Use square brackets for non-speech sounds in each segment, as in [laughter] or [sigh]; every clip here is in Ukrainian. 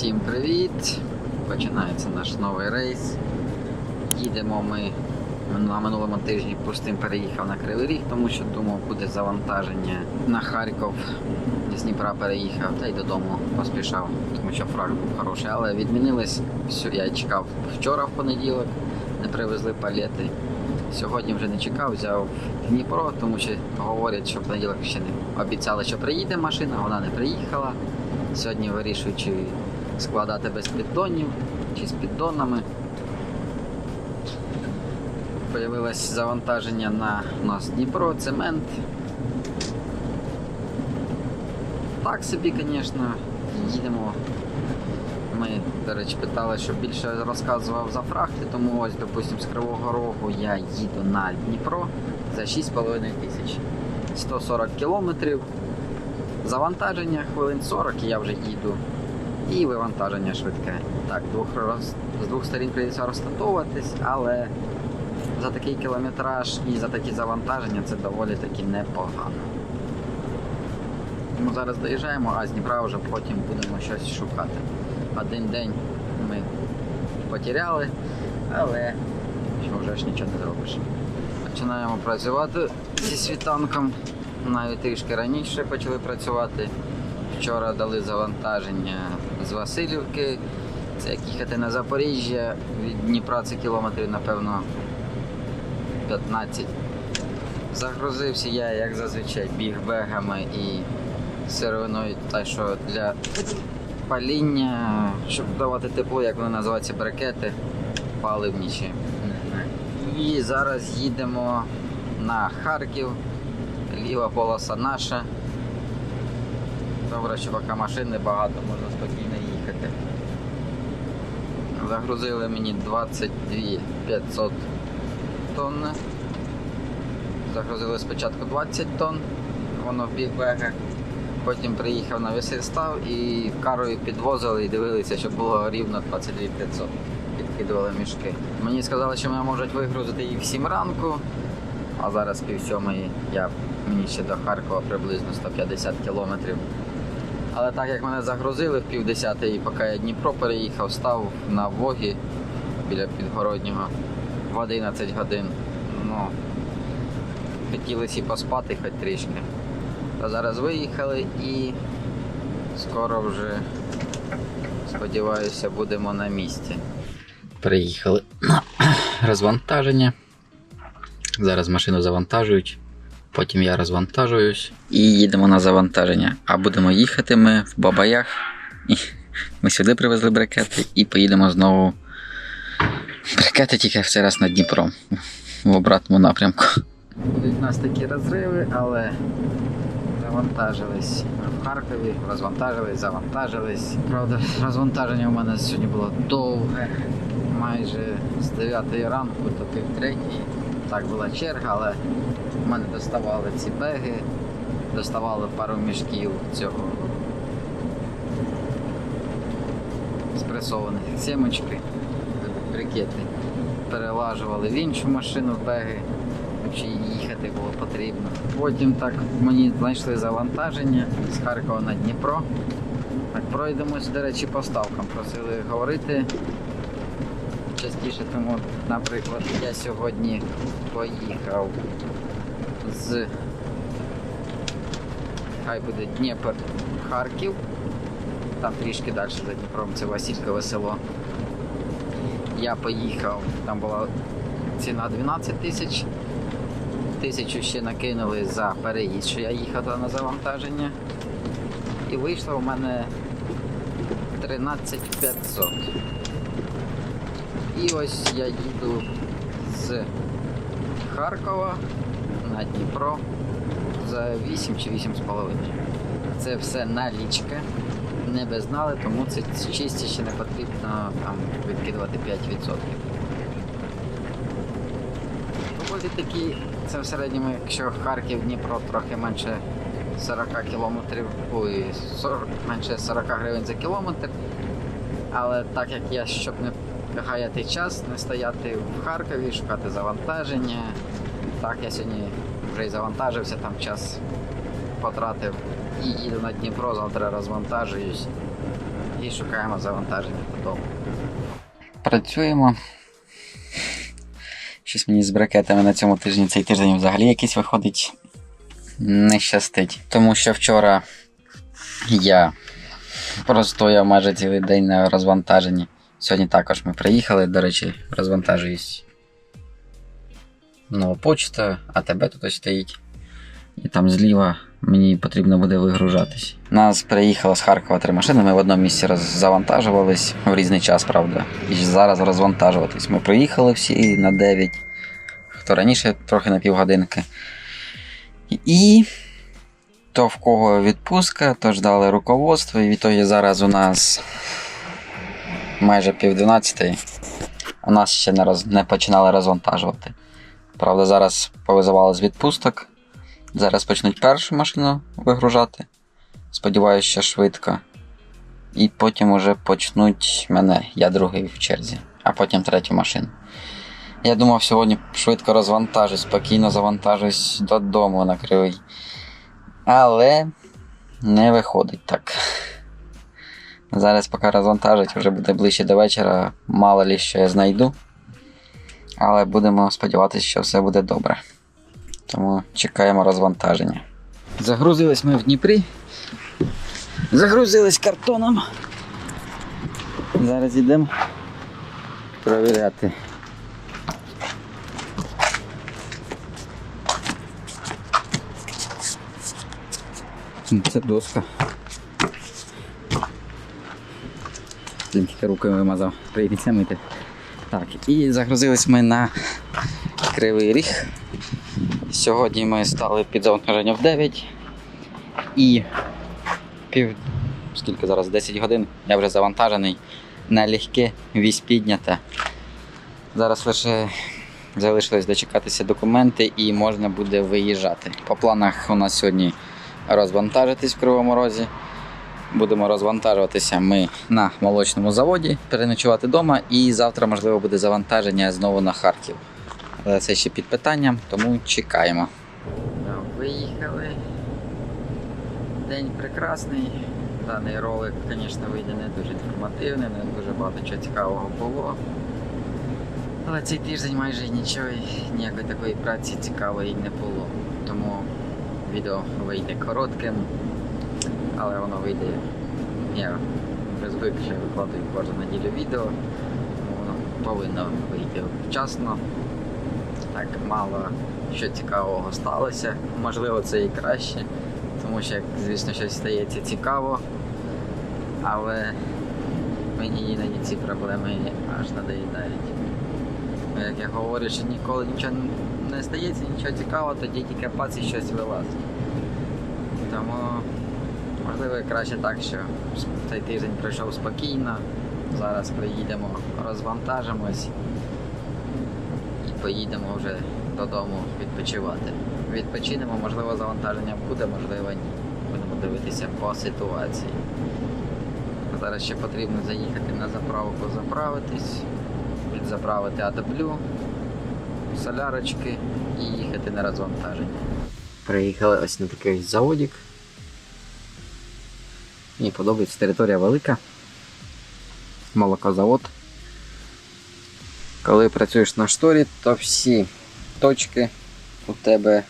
Всім привіт! Починається наш новий рейс. Їдемо ми на минулому тижні пустим переїхав на Кривий Ріг, тому що думав буде завантаження на Харків. З Дніпра переїхав та й додому поспішав, тому що фраг був хороший. Але відмінилось. Все, я чекав вчора в понеділок, не привезли палети. Сьогодні вже не чекав, взяв Дніпро, тому що говорять, що в понеділок ще не обіцяли, що приїде машина, вона не приїхала. Сьогодні вирішую, чи складати без піддонів, чи з піддонами. Появилось завантаження на у нас Дніпро, цемент. Так собі, звісно, їдемо. Ми, до речі, питали, щоб більше розказував за фрахти, тому ось, допустимо, з Кривого Рогу я їду на Дніпро за 6,5 тисяч. 140 кілометрів. Завантаження хвилин 40 і я вже їду. І вивантаження швидке. Так, двох роз... з двох сторін прийдеться розтатовуватись, але за такий кілометраж і за такі завантаження це доволі таки непогано. Тому зараз доїжджаємо, а з Дніпра вже потім будемо щось шукати. Один день ми потеряли, але вже ж нічого не зробиш. Починаємо працювати зі світанком. Навіть трішки раніше почали працювати. Вчора дали завантаження з Васильівки. Це як їхати на Запоріжжя. Від Дніпра це кілометрів, напевно, 15. Загрузився я, як зазвичай, бігбегами і сировиною, та що для паління, щоб давати тепло, як вони називаються, брикети паливніші. І зараз їдемо на Харків. Ліва полоса наша. Добре, що поки машин багато, можна спокійно їхати. Загрузили мені 22 500 тонн. Загрузили спочатку 20 тонн, воно в бігбегах. Потім приїхав на весельстав і карою підвозили і дивилися, щоб було рівно 22 500. Підкидували мішки. Мені сказали, що мене можуть вигрузити їх в 7 ранку, а зараз пів сьомої я мені ще до Харкова приблизно 150 кілометрів. Але так як мене загрузили в пів десятої, поки я Дніпро переїхав, став на Вогі біля підгороднього в 11 годин. Ну, хотілося і поспати хоч трішки. Та зараз виїхали і скоро вже, сподіваюся, будемо на місці. Приїхали на [clears throat] розвантаження. Зараз машину завантажують. Потім я розвантажуюсь і їдемо на завантаження. А будемо їхати ми в Бабаях. Ми сюди привезли брикети і поїдемо знову. Брикети тільки в цей раз на Дніпро в обратному напрямку. Будуть у нас такі розриви, але завантажились в Харкові, розвантажились, завантажились. Правда, розвантаження у мене сьогодні було довге, майже з 9 ранку до пів третьої. Так була черга, але в мене доставали ці беги, доставали пару мішків цього спресованих сімочки, брикети. Перелажували в іншу машину беги, чи їхати було потрібно. Потім так мені знайшли завантаження з Харкова на Дніпро. Так, пройдемось, до речі, по ставкам. Просили говорити частіше, тому, наприклад, я сьогодні поїхав з хай буде Дніпр Харків. Там трішки далі за Дніпром, це Василькове село. Я поїхав, там була ціна 12 тисяч. Тисячу ще накинули за переїзд, що я їхав на завантаження. І вийшло у мене 13 500. І ось я їду з Харкова на Дніпро за 8 чи 8,5. Це все налічка. Не безнали, тому це чисті ще не потрібно там відкидувати 5%. Доволі такі, це в середньому, якщо Харків, Дніпро трохи менше 40 кілометрів, ой, 40, менше 40 гривень за кілометр. Але так як я, щоб не гаяти час, не стояти в Харкові, шукати завантаження. Так, я сьогодні вже і завантажився, там час потратив і їду на Дніпро, завтра розвантажуюсь. і шукаємо завантаження додому. Працюємо. Щось мені з брикетами на цьому тижні цей тиждень взагалі якийсь виходить не щастить. Тому що вчора я простояв майже цілий день на розвантаженні. Сьогодні також ми приїхали, до речі, розвантажуюсь. Нова почта, а тебе тут ось стоїть. І там зліва мені потрібно буде вигружатись. Нас приїхало з Харкова три машини. Ми в одному місці завантажувались в різний час, правда. І зараз розвантажуватись. Ми приїхали всі на 9, хто раніше трохи на півгодинки. І то в кого відпустка, то ждали руководство, і відтоді зараз у нас майже пів дванадцятої, а нас ще не, роз... не починали розвантажувати. Правда, зараз повизивали з відпусток. Зараз почнуть першу машину вигружати. Сподіваюся, що швидко. І потім уже почнуть мене, я другий в черзі, а потім третю машину. Я думав, сьогодні швидко розвантажусь, спокійно завантажусь додому на кривий. Але не виходить так. Зараз поки розвантажить, вже буде ближче до вечора, мало лі що я знайду. Але будемо сподіватися, що все буде добре. Тому чекаємо розвантаження. Загрузились ми в Дніпрі. Загрузились картоном. Зараз йдемо перевіряти. Це доска. Тільки рукою вимазав, прийдеться мити. Так, і загрузились ми на Кривий Ріг. Сьогодні ми стали під завантаження в 9 і пів. Скільки зараз? 10 годин. Я вже завантажений. Налегке вісь піднята. Зараз лише залишилось дочекатися документи і можна буде виїжджати. По планах у нас сьогодні розвантажитись в Кривому Розі. Будемо розвантажуватися ми на молочному заводі, переночувати вдома, і завтра, можливо, буде завантаження знову на Харків. Але це ще під питанням, тому чекаємо. Виїхали. День прекрасний. Даний ролик, звісно, вийде не дуже інформативний, не дуже багато чого цікавого було. Але цей тиждень майже нічого, ніякої такої праці цікавої не було. Тому відео вийде коротким, але воно вийде. Я вже звик, що викладаю кожну неділю відео. Воно повинно вийти вчасно. Так мало що цікавого сталося. Можливо, це і краще, тому що, як, звісно, щось стається цікаво, але мені іноді ці проблеми аж надоїдають. Ну, Як я говорю, що ніколи нічого не стається, нічого цікавого, тоді тільки пац і щось вилазить. Тому можливо краще так, що цей тиждень пройшов спокійно. Зараз приїдемо, розвантажимось і поїдемо вже додому відпочивати. Відпочинемо, можливо, завантаження буде, можливо, ні. Будемо дивитися по ситуації. Зараз ще потрібно заїхати на заправку, заправитись, відзаправити атоблю, солярочки і їхати на розвантаження. Приїхали ось на такий заводик. Мені подобається територія велика. Молокозавод. Коли працюєш на шторі, то всі точки у тебе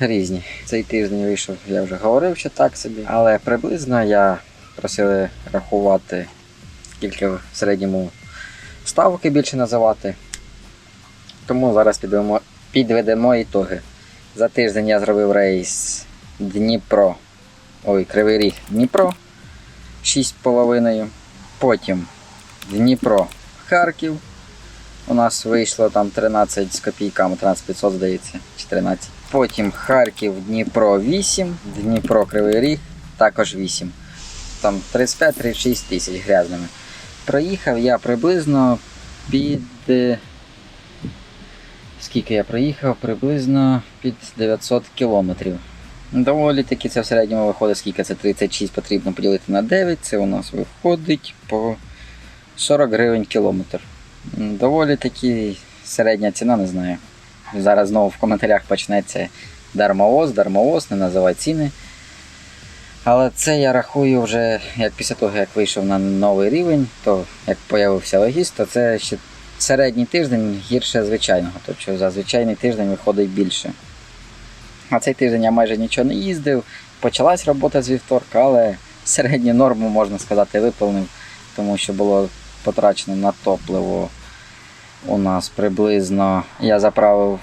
різні. Цей тиждень вийшов, я вже говорив, що так собі, але приблизно я просили рахувати, скільки в середньому ставки більше називати. Тому зараз підведемо, підведемо ітоги. За тиждень я зробив рейс Дніпро. Ой, Кривий Ріг Дніпро 6,5. Потім Дніпро Харків. У нас вийшло там 13 з копійками, 13500, здається, чи 13. Потім Харків, Дніпро 8, Дніпро Кривий Ріг, також 8. Там 35-36 тисяч грязними. Проїхав я приблизно під. е, Скільки я проїхав? Приблизно під 900 кілометрів. Доволі таки це в середньому виходить, скільки це 36 потрібно поділити на 9, це у нас виходить по 40 гривень кілометр. Доволі таки середня ціна, не знаю. Зараз знову в коментарях почнеться дармовоз, дармовоз, не називай ціни. Але це я рахую вже як після того, як вийшов на новий рівень, то як появився логіст, то це ще середній тиждень гірше звичайного. Тобто за звичайний тиждень виходить більше. А цей тиждень я майже нічого не їздив. Почалась робота з вівторка, але середню норму, можна сказати, виповнив, тому що було потрачено на топливо у нас приблизно. Я заправив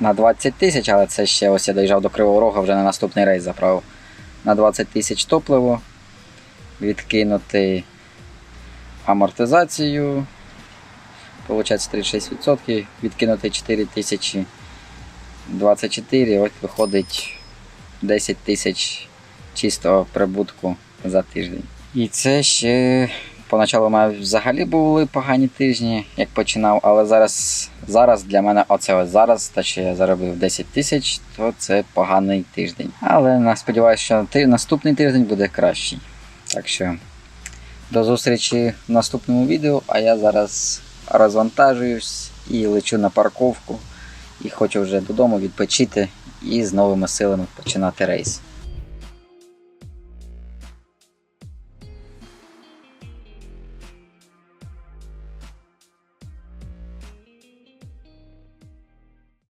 на 20 тисяч, але це ще ось я доїжджав до Кривого Рога, вже на наступний рейс заправив на 20 тисяч топливо, відкинути амортизацію, виходить 36%, відкинути 4 тисячі 24, ось виходить 10 тисяч чистого прибутку за тиждень. І це ще поначалу мене взагалі були погані тижні, як починав, але зараз, зараз для мене оце ось зараз, те, що я заробив 10 тисяч, то це поганий тиждень. Але сподіваюся, що наступний тиждень буде кращий. Так що до зустрічі в наступному відео, а я зараз розвантажуюсь і лечу на парковку. І хочу вже додому відпочити і з новими силами починати рейс.